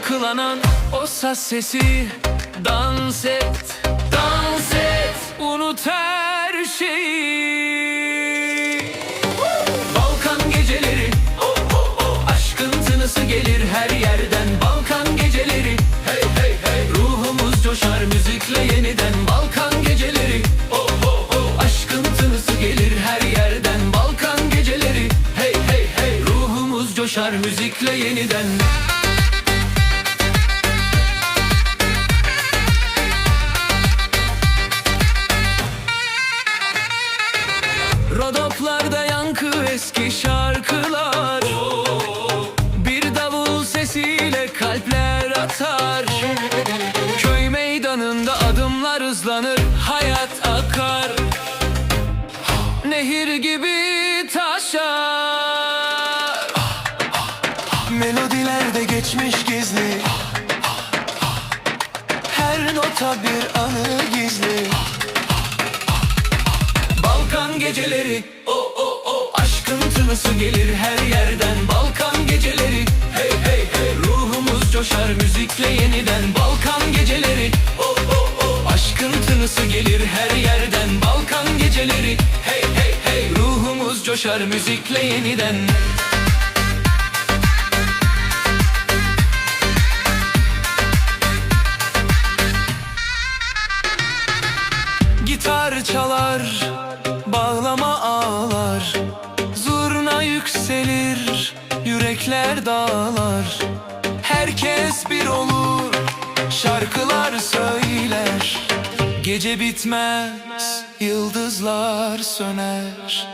Balkonda sesi. Dans et, dans et Unut her şeyi. Balkan geceleri Aşkın tınısı gelir her yerden. Balkan geceleri Hey hey hey Ruhumuz coşar müzikle yeniden. Balkan geceleri Oh oh oh Aşkın tınısı gelir her yerden. Balkan geceleri Hey hey hey Ruhumuz coşar müzikle yeniden Rodoplarda yankı eski şarkılar. Bir davul sesiyle kalpler atar. Köy meydanında adımlar hızlanır Hayat akar. Nehir gibi taşar Melodilerde geçmiş gizli. Her nota bir anı geceleri. O o o aşkın tınısı gelir her yerden. Balkan geceleri. Hey hey hey. Ruhumuz coşar müzikle yeniden. Balkan geceleri. O o o aşkın tınısı gelir her yerden. Balkan geceleri. Hey hey hey. Ruhumuz coşar müzikle yeniden yükselir Yürekler dağlar. Herkes bir olur Şarkılar söyler. Gece bitmez Yıldızlar söner